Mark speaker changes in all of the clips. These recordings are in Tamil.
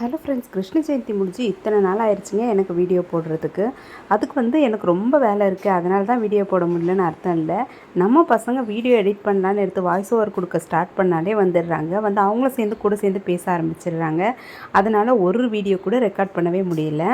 Speaker 1: ஹலோ ஃப்ரெண்ட்ஸ் கிருஷ்ண ஜெயந்தி முடிஞ்சு இத்தனை நாள் ஆயிடுச்சுங்க எனக்கு வீடியோ போடுறதுக்கு. அதுக்கு வந்து எனக்கு ரொம்ப வேலை இருக்குது அதனால தான் வீடியோ போட முடியலன்னு அர்த்தம் இல்லை. நம்ம பசங்க வீடியோ எடிட் பண்ணலான்னு எடுத்து வாய்ஸ் ஓவர் கொடுக்க ஸ்டார்ட் பண்ணாலே வந்துடுறாங்க. வந்து அவங்களும் சேர்ந்து கூட சேர்ந்து பேச ஆரம்பிச்சிடுறாங்க. அதனால் ஒரு வீடியோ கூட ரெக்கார்ட் பண்ணவே முடியல.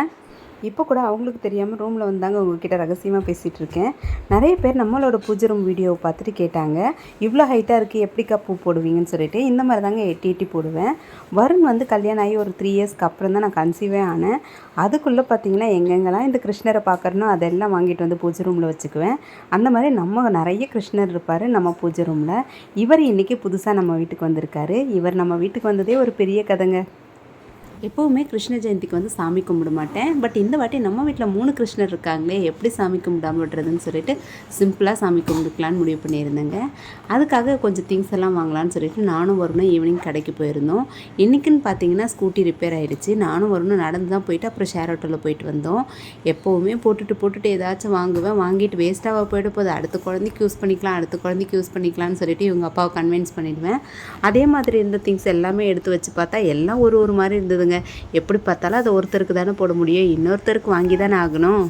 Speaker 1: இப்போ கூட அவங்களுக்கு தெரியாமல் ரூமில் வந்தாங்க. உங்ககிட்ட ரகசியமாக பேசிகிட்டு இருக்கேன் நிறைய பேர் நம்மளோட பூஜை ரூம் வீடியோவை பார்த்துட்டு கேட்டாங்க. இவ்வளோ ஹைட்டாக இருக்குது எப்படிக்கா பூ போடுவீங்கன்னு சொல்லிட்டு. இந்த மாதிரி தாங்க எட்டி எட்டி போடுவேன். வருண் வந்து கல்யாணம் ஆகி ஒரு த்ரீ இயர்ஸ்க்கு அப்புறம் தான் நான் கன்சீவே ஆனேன். அதுக்குள்ளே பார்த்தீங்கன்னா எங்கெங்கெல்லாம் இந்த கிருஷ்ணரை பார்க்குறனோ அதெல்லாம் வாங்கிட்டு வந்து பூஜை ரூமில் வச்சுக்குவேன். அந்த மாதிரி நம்ம நிறைய கிருஷ்ணர் இருப்பார் நம்ம பூஜை ரூமில் இவர் இன்றைக்கி புதுசாக நம்ம வீட்டுக்கு வந்திருக்காரு. இவர் நம்ம வீட்டுக்கு வந்ததே ஒரு பெரிய கதைங்க. எப்போவுமே கிருஷ்ண ஜெயந்திக்கு வந்து சாமி கும்பிட மாட்டேன். பட் இந்த வாட்டி நம்ம வீட்டில் மூணு கிருஷ்ணர் இருக்காங்களே எப்படி சாமி கும்பிடாம விடுறதுன்னு சொல்லிட்டு சிம்பிளாக சாமி கும்பிடுக்கலான்னு முடிவு பண்ணியிருந்தேங்க. அதுக்காக கொஞ்சம் திங்ஸ் எல்லாம் வாங்கலான்னு சொல்லிட்டு நானும் வரணும் ஈவினிங் கடைக்கு போயிருந்தோம். இன்றைக்குன்னு பார்த்தீங்கன்னா ஸ்கூட்டி ரிப்பேர் ஆகிடுச்சு நானும் வரணும் நடந்து தான் போயிட்டு அப்புறம் ஷேர் ஆட்டோவில் போயிட்டு வந்தோம். எப்போவுமே போட்டுட்டு போட்டுட்டு ஏதாச்சும் வாங்குவேன். வாங்கிட்டு வேஸ்ட்டாக போயிட்டு போது அடுத்த குழந்தைக்கு யூஸ் பண்ணிக்கலாம் அடுத்த குழந்தைக்கு யூஸ் பண்ணிக்கலாம்னு சொல்லிட்டு இவங்க அப்பாவை கன்வின்ஸ் பண்ணிடுவேன். அதே மாதிரி இருந்த திங்ஸ் எல்லாமே எடுத்து வச்சு பார்த்தா எல்லாம் ஒரு ஒரு மாதிரி இருந்தது. போகுதுங்க எப்படி பார்த்தாலும் அதை ஒருத்தருக்கு தானே போட முடியும். இன்னொருத்தருக்கு வாங்கி தானே ஆகணும்.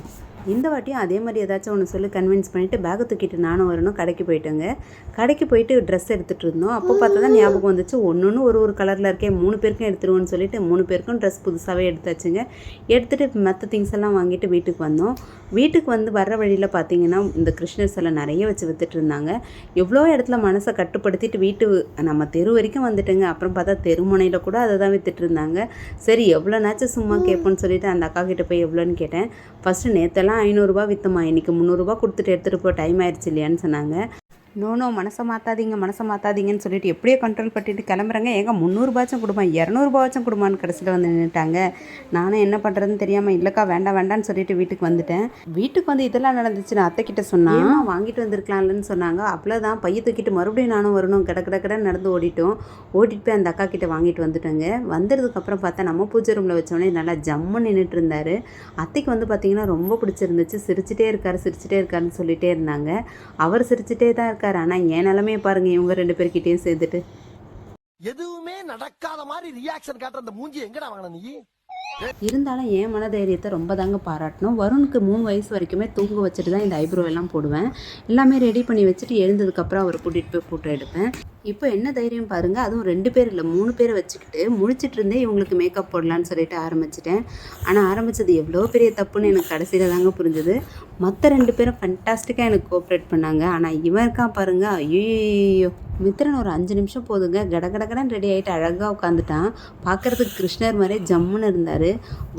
Speaker 1: இந்த வாட்டியும் அதே மாதிரி ஏதாச்சும் ஒன்று சொல்லி கன்வின்ஸ் பண்ணிவிட்டு பேக்கை தூக்கிட்டு நானும் வரணும். கடைக்கு போயிட்டேங்க. கடைக்கு போயிட்டு ட்ரெஸ் எடுத்துகிட்டு இருந்தோம். அப்போ பார்த்தா தான் ஞாபகம் வந்துச்சு. ஒன்று ஒன்று ஒரு ஒரு கலரில் இருக்கேன். மூணு பேருக்கும் எடுத்துருவோன்னு சொல்லிட்டு மூணு பேருக்கும் ட்ரெஸ் புதுசாகவே எடுத்தாச்சுங்க. எடுத்துகிட்டு மற்ற திங்ஸ் எல்லாம் வாங்கிட்டு வீட்டுக்கு வந்தோம். வீட்டுக்கு வந்து வர்ற வழியில் பார்த்தீங்கன்னா இந்த கிருஷ்ணர் சிலை நிறைய வச்சு வித்துட்டு இருந்தாங்க. எவ்வளோ இடத்துல மனசை கட்டுப்படுத்திட்டு வீட்டு நம்ம தெரு வரைக்கும் வந்துட்டுங்க. அப்புறம் பார்த்தா தெருமுனையில் கூட அதை தான் வித்துட்டு இருந்தாங்க. சரி எவ்வளோனாச்சும் சும்மா கேட்போன்னு சொல்லிட்டு அந்த அக்கா கிட்ட போய் எவ்வளோன்னு கேட்டேன். ஃபஸ்ட்டு நேற்றெல்லாம் ஐநூறுரூபா விற்றம்மா இன்றைக்கி முந்நூறுரூபா கொடுத்துட்டு எடுத்துகிட்டு போ டைம் ஆயிடுச்சு இல்லையான்னு சொன்னாங்க. நோ நோ மனசை மாற்றாதீங்க மனசை மாற்றாதீங்கன்னு சொல்லிட்டு எப்படியோ கண்ட்ரோல் பண்ணிட்டு கிளம்புறேங்க. ஏங்க முந்நூறுபாச்சும் கொடுமா? இரநூறுபாச்சும் கொடுமான்னு கடைசியில் வந்து நின்றுட்டாங்க நானும் என்ன பண்ணுறதுன்னு தெரியாமல் இல்லைக்கா வேண்டாம் வேண்டாம்னு சொல்லிட்டு வீட்டுக்கு வந்துட்டேன். வீட்டுக்கு வந்து இதெல்லாம் நடந்துச்சு. நான் அத்தை கிட்ட சொன்னா வாங்கிட்டு வந்திருக்கலாம்லன்னு சொன்னாங்க. அவ்வளோதான் பைய தூக்கிட்டு மறுபடியும் நானும் வரணும். கிட கிட கிட நடந்து ஓடிட்டோம். ஓட்டிட்டு போய் அந்த அக்கா கிட்ட வாங்கிட்டு வந்துட்டேங்க. வந்ததுக்கப்புறம் பார்த்தா நம்ம பூஜை ரூமில் வச்சோடனே நல்லா ஜம்மு நின்றுட்டு இருந்தார். அத்தைக்கு வந்து பார்த்தீங்கன்னா ரொம்ப பிடிச்சிருந்துச்சு. சிரிச்சிட்டே இருக்காரு சிரிச்சிட்டே இருக்காருன்னு சொல்லிட்டே இருந்தாங்க. அவர் சிரிச்சிட்டே தான் இருக்கார். ஆனால் என் நிலமையை பாருங்க இவங்க ரெண்டு பேர்கிட்டயும் சேர்ந்துட்டு.
Speaker 2: எதுவுமே நடக்காத மாதிரி ரியாக்ஷன் காட்டுற அந்த மூஞ்சி எங்கடா வாங்கின நீ?
Speaker 1: இருந்தாலும் என் மனதைரியத்தை ரொம்ப தாங்க பாராட்டணும். வருணுக்கு மூணு வயசு வரைக்குமே தூங்க வச்சுட்டு தான் இந்த ஐப்ரோ எல்லாம் போடுவேன். எல்லாமே ரெடி பண்ணி வச்சுட்டு எழுந்ததுக்கப்புறம் அவரை கூட்டிகிட்டு போய் ஃபோட்டோ எடுப்பேன். இப்போ என்ன தைரியம் பாருங்கள் அதுவும் ரெண்டு பேர் இல்லை மூணு பேரை வச்சுக்கிட்டு முழிச்சிட்டு இருந்தே இவங்களுக்கு மேக்கப் போடலான்னு சொல்லிட்டு ஆரம்பிச்சிட்டேன். ஆனால் ஆரம்பித்தது எவ்வளோ பெரிய தப்புன்னு எனக்கு கடைசியில் தாங்க புரிஞ்சுது. மற்ற ரெண்டு பேரும் ஃபண்டாஸ்டிக்காக எனக்கு கோஆப்ரேட் பண்ணாங்க. ஆனால் இவன் இருக்கான் பாருங்க ஐயோ மித்திரன் ஒரு அஞ்சு நிமிஷம் போதுங்க. கட ரெடி ஆகிட்டு அழகாக உட்காந்துட்டான் பார்க்குறதுக்கு கிருஷ்ணர் மாதிரியே ஜம்முன்னு இருந்தார்.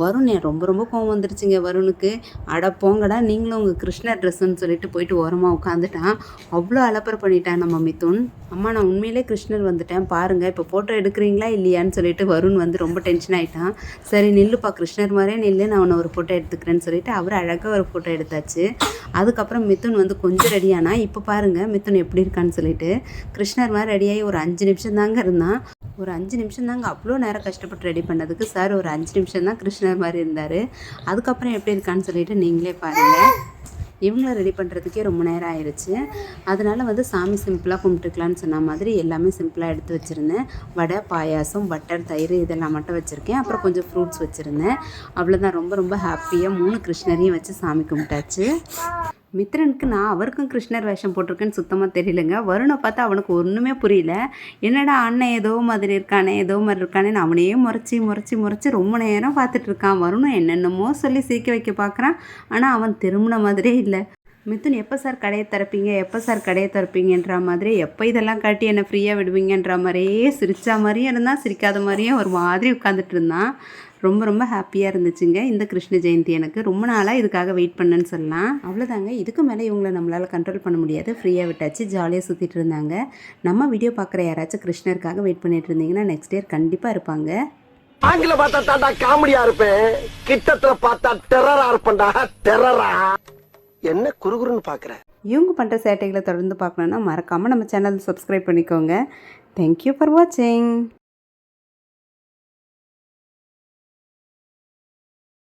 Speaker 1: வருண் என் ரொம்ப ரொம்ப கோவம் வந்துருச்சுங்க வருணுக்கு. அட போங்கடா நீங்களும் உங்கள் கிருஷ்ணர் ட்ரெஸ்ஸுன்னு சொல்லிட்டு போயிட்டு ஓரமாக உட்காந்துட்டான் அவ்வளோ அலப்பறை பண்ணிட்டான் நம்ம மிதுன். அம்மா நான் உண்மையிலே கிருஷ்ணர் வந்துட்டேன். பாருங்கள் இப்போ ஃபோட்டோ எடுக்கிறீங்களா இல்லையான்னு சொல்லிட்டு வருண் வந்து ரொம்ப டென்ஷன் ஆகிட்டான் சரி நில்லுப்பா கிருஷ்ணர் மாதிரியே நில்லு நான் உன்னை ஒரு ஃபோட்டோ எடுத்துக்கிறேன்னு சொல்லிட்டு அவர் அழகாக ஒரு ஃபோட்டோ எடுத்தாச்சு. அதுக்கப்புறம் மிதுன் வந்து கொஞ்சம் ரெடியானா இப்போ பாருங்கள் மிதுன் எப்படி இருக்கான்னு சொல்லிட்டு கிருஷ்ணர் மாதிரி ரெடியாகி ஒரு அஞ்சு நிமிஷம் தாங்க இருந்தான். ஒரு அஞ்சு நிமிஷம் தாங்க அவ்வளோ நேரம் கஷ்டப்பட்டு ரெடி பண்ணதுக்கு. சார் ஒரு அஞ்சு நிமிஷம் தான் கிருஷ்ணர் மாதிரி இருந்தார். அதுக்கப்புறம் எப்படி இருக்கான்னு சொல்லிட்டு நீங்களே பாருங்கள் இவங்கள ரெடி பண்ணுறதுக்கே ரொம்ப நேரம் ஆயிடுச்சு அதனால் வந்து சாமி சிம்பிளாக கும்பிட்டுக்கலான்னு சொன்ன மாதிரி எல்லாமே சிம்பிளாக எடுத்து வச்சுருந்தேன். வடை பாயாசம் பட்டர் தயிர் இதெல்லாம் மட்டும் வச்சுருக்கேன். அப்புறம் கொஞ்சம் ஃப்ரூட்ஸ் வச்சுருந்தேன். அவ்வளோதான் ரொம்ப ரொம்ப ஹாப்பியாக மூணு கிருஷ்ணரையும் வச்சு சாமி கும்பிட்டாச்சு. மித்ரனுக்கு நான் அவருக்கும் கிருஷ்ணர் வேஷம் போட்டிருக்கேன்னு சுத்தமாக தெரியலங்க. வருணை பார்த்தா அவனுக்கு ஒன்றுமே புரியல. என்னடா அண்ணன் ஏதோ மாதிரி இருக்கானே ஏதோ மாதிரி இருக்கானேன்னு அவனையே முறைச்சி முறைச்சி முறைச்சி ரொம்ப நேரம் பார்த்துட்டு இருக்கான். வருணும் என்னென்னமோ சொல்லி சிரிக்க வைக்க பார்க்குறான். ஆனால் அவன் திரும்பின மாதிரியே இல்லை. மிதுன் எப்போ சார் கடையை திறப்பீங்க? எப்போ சார் கடையை திறப்பீங்கன்ற மாதிரி எப்போ இதெல்லாம் காட்டி என்னை ஃப்ரீயாக விடுவீங்கன்ற மாதிரியே சிரித்த மாதிரியும் இருந்தால் சிரிக்காத மாதிரியும் ஒரு மாதிரி உட்காந்துட்டு இருந்தான். ரொம்ப ரொம்ப ஹாப்பியாக இருந்துச்சுங்க. இந்த கிருஷ்ண ஜெயந்தி எனக்கு. ரொம்ப நாளாக இதுக்காக வெயிட் பண்ணேன்னு சொல்லலாம். அவ்வளோதாங்க இதுக்கு மேலே இவங்கள நம்மளால் கண்ட்ரோல் பண்ண முடியாது. ஃப்ரீயாக விட்டாச்சு ஜாலியாக சுற்றிட்டு இருந்தாங்க. நம்ம வீடியோ பார்க்குற யாராச்சும் கிருஷ்ணருக்காக வெயிட் பண்ணிட்டு இருந்தீங்கன்னா நெக்ஸ்ட் இயர் கண்டிப்பாக இருப்பாங்க.
Speaker 2: ஆங்கில பார்த்தா தாண்டா காமெடியா இருப்பேன். கிட்டத்துல பார்த்தா டெரரா இருப்பேன்டா. டெரரா என்ன குறுகுறுன்னு பார்க்குறேன்
Speaker 1: இவங்க பண்ணுற சேட்டைகளை தொடர்ந்து பார்க்கணுன்னா மறக்காமல் நம்ம சேனல் சப்ஸ்கிரைப் பண்ணிக்கோங்க. தேங்க்யூ ஃபார் வாட்சிங்